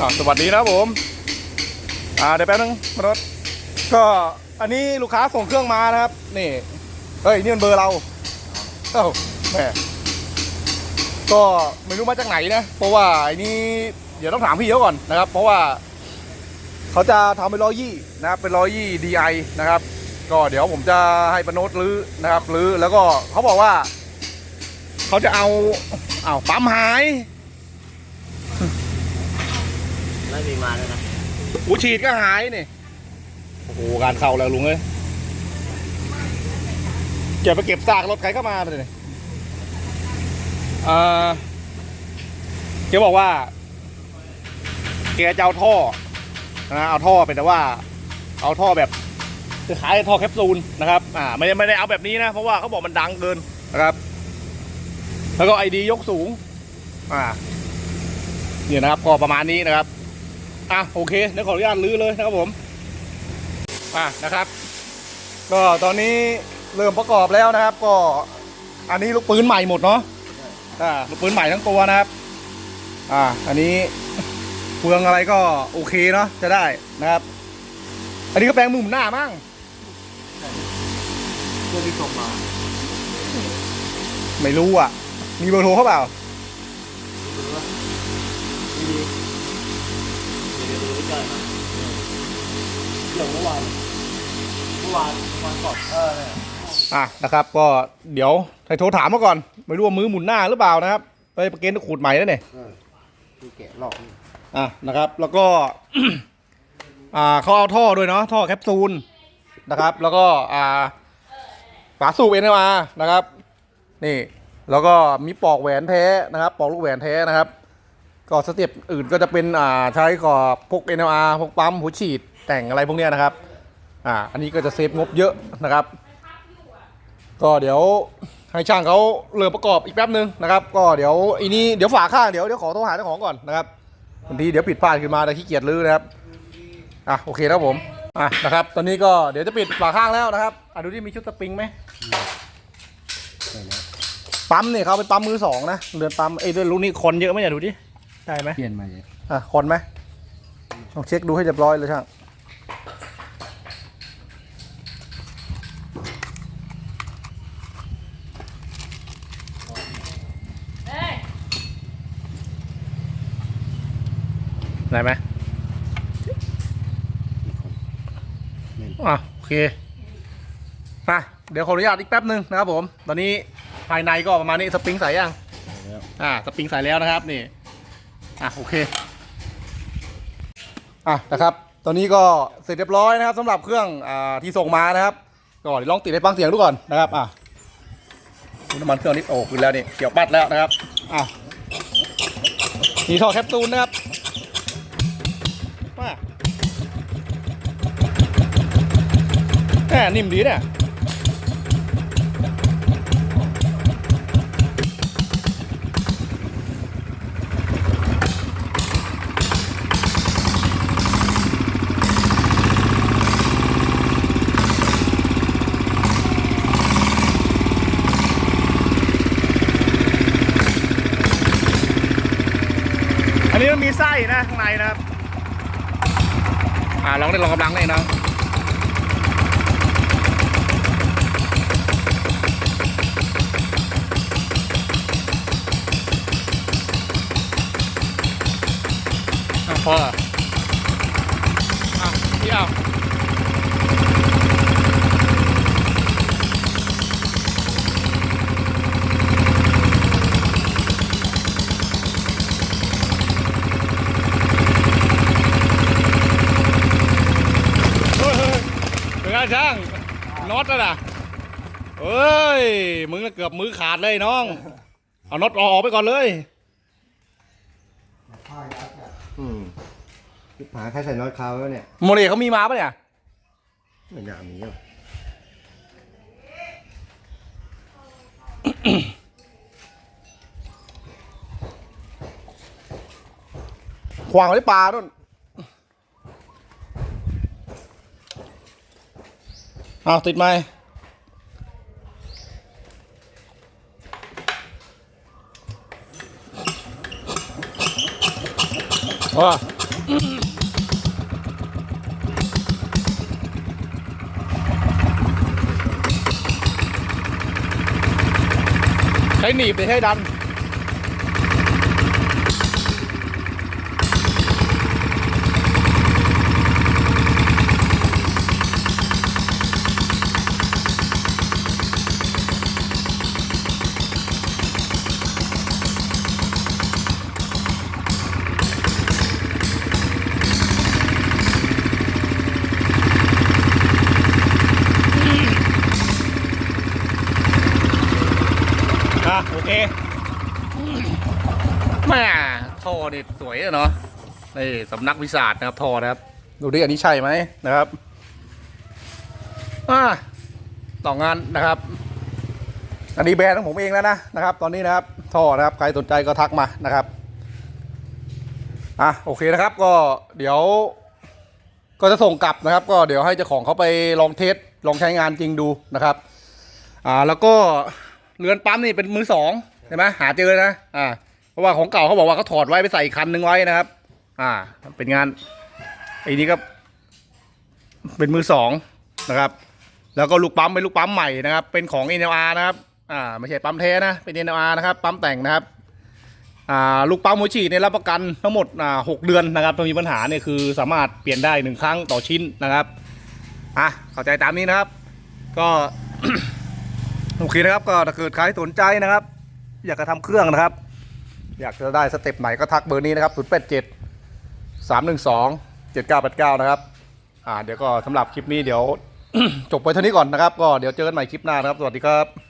อ่าสวัสดีนะครับผม อ่าเดี๋ยวแป๊บนึงรถ ก็อันนี้ลูกค้าส่งเครื่องมานะครับ นี่เฮ้ยนี่มันเบอร์เราเอ้าแหม่ก็ไม่รู้มาจากไหนนะเพราะว่าไอ้นี้เดี๋ยวต้องถามพี่เขาก่อนนะครับ เพราะว่า เขาจะทำเป็นร้อยยี่นะครับเป็นร้อยยี่ดีไอนะครับ ก็เดี๋ยวผมจะให้ปนโนตรื้อนะครับรื้อแล้วก็เขาบอกว่า เขาจะเอาเอาปั๊มหาย ไม่มีมาเลยนะหูฉีดก็หายนี่โอ้โหการเข้าแล้วลุงเอ้ยเก็บไปเก็บซากรถใครเข้ามาเลยอ่าแกบอกว่าแกจะเอาท่อนะเอาท่อเป็นแต่ว่า เอาท่อแบบคล้ายท่อแคปซูลนะครับ อ่าไม่ได้ไม่ได้เอาแบบนี้นะ เพราะว่าเขาบอกมันดังเกินนะครับ แล้วก็ไอดียกสูง อ่าเนี่ยนะครับก็ประมาณนี้นะครับ อะโอเคเดี๋ยวขออนุญาตลื้อเลยนะครับผมอะนะครับ ก็ตอนนี้เริ่มประกอบแล้วนะครับ ก็อันนี้ลูกปืนใหม่หมดเนาะอ่าลูกปืนใหม่ทั้งตัวนะครับ อ่า อันนี้เฟืองอะไรก็โอเคเนาะจะได้นะครับ อันนี้ก็แปลงมุมหน้ามั่งเพื่อที่ส่งมา ไม่รู้อะ มีเบอร์โทรเขาเปล่า ดูว่ามีเดี๋ยวดูใกล้ๆนะเดี๋ยวเมื่อวานเมื่อวานวันก่อนเออเนี่ยอะนะครับ ก็เดี๋ยวให้โทรถามมาก่อน ไม่รู้ว่ามือหมุนหน้าหรือเปล่านะครับไปประเกณฑ์ขูดใหม่แล้วเนี่ยเออดูแกะหลอกนี่อะนะครับ แล้วก็ อ่าเขาเอาท่อด้วยเนาะท่อแคปซูลนะครับ แล้วก็อ่าฝาสูบเอ็นมานะครับ นี่ แล้วก็มีปอกแหวนแท้นะครับ ปอกลูกแหวนแท้นะครับ ก็สเต็ปอื่นก็จะเป็นอ่าใช้กับพวก NLR พวกปั๊มหัวฉีดแต่งอะไรพวกเนี้ยนะครับอ่าอันนี้ก็จะเซฟงบเยอะนะครับ ก็เดี๋ยวให้ช่างเขาเริ่มประกอบอีกแป๊บนึงนะครับ ก็เดี๋ยวอีนี้เดี๋ยวฝาข้างเดี๋ยวเดี๋ยวขอโทรหาเจ้าของก่อนนะครับบางทีเดี๋ยวปิดพลาดขึ้นมาแต่ขี้เกียจลื้อนะครับอะโอเคครับผมอะนะครับ ตอนนี้ก็เดี๋ยวจะปิดฝาข้างแล้วนะครับอะดูที่มีชุดสปริงไหมปั๊มเนี่ยเขาเป็นปั๊มมือสองนะเรือนปั๊มไอ้ยเรือนลูกนี้คนเยอะไหมเนี่ยดูดิ ได้ไหมเปลี่ยนมาเลยอะคนไหมลองเช็คดูให้เรียบร้อยเลยช่างได้ไหมอะโอเคมาเดี๋ยวขออนุญาตอีกแป๊บหนึ่งนะครับผม ตอนนี้ภายในก็ประมาณนี้สปริงใส่ยังอ่าสปริงใส่แล้วนะครับนี่ อะโอเคอะนะครับ ตอนนี้ก็เสร็จเรียบร้อยนะครับสำหรับเครื่องอ่าที่ส่งมานะครับก็เดี๋ยวลองติดให้ฟังเสียงดูก่อนนะครับอะน้ำมันเครื่องนิดโอ้ขึ้นแล้วนี่เกี่ยวปัดแล้วนะครับอะมีท่อแคปซูลนะครับมาแหมนิ่มดีเนี่ย นี้มันมีไส้นะข้างในนะครับ อ่าลองได้ลองกำลังได้นะอะพออะพี่เอาเฮ้ยเฮ้ยเป็ นไงช่างน็อตแล้วนะเอ้ย มึงน่ะเกือบมือขาดเลยน้อง เอาน็อตออกไปก่อนเลยอืมหาใครใส่น็อตคาวแล้วเนี่ยโมเลเขามีมาปะเนี่ยไม่น่ามีหรอกขวางไว้ปลานู่น เอาติดไหมว่าใช้หนีบหรือใช้ดัน อะโอเคแม่ท่อนี่สวยอะเนาะนี่สำนักวิสาทนะครับท่อนะครับ ดูดิอันนี้ใช่ไหมนะครับอ่าต่องานนะครับ อันนี้แบรนด์ของผมเองแล้วนะนะครับ ตอนนี้นะครับท่อนะครับใครสนใจก็ทักมานะครับอะโอเคนะครับก็เดี๋ยว ก็จะส่งกลับนะครับ ก็เดี๋ยวให้เจ้าของเขาไปลองเทสลองใช้งานจริงดูนะครับ อ่าแล้วก็ เรือนปั๊มนี่เป็นมือสองใช่ไหมหาเจอนะอ่าเพราะว่าของเก่าเขาบอกว่าเขาถอดไว้ไปใส่อีกคันหนึ่งไว้นะครับ อ่า เป็นงานไอ้นี้ก็เป็นมือสองนะครับ แล้วก็ลูกปั๊มเป็นลูกปั๊มใหม่นะครับ เป็นของ NLR นะครับอ่าไม่ใช่ปั๊มแท้นะเป็น NLR นะครับปั๊มแต่งนะครับอ่าลูกปั๊มหัวฉีดเนี่ยรับประกันทั้งหมดอ่าหกเดือนนะครับถ้ามีปัญหาเนี่ยคือสามารถเปลี่ยนได้หนึ่งครั้งต่อชิ้นนะครับอะเข้าใจตามนี้นะครับ ก็ โอเคนะครับก็ถ้าเกิดใครสนใจนะครับ อยากจะทำเครื่องนะครับ อยากจะได้สเต็ปไหนก็ทักเบอร์นี้นะครับ 0 8 7 3 1 2 7 9 8 9 นะครับ อ่าเดี๋ยวก็สำหรับคลิปนี้เดี๋ยวจบไปเท่านี้ก่อนนะครับ ก็เดี๋ยวเจอกันใหม่คลิปหน้านะครับ สวัสดีครับ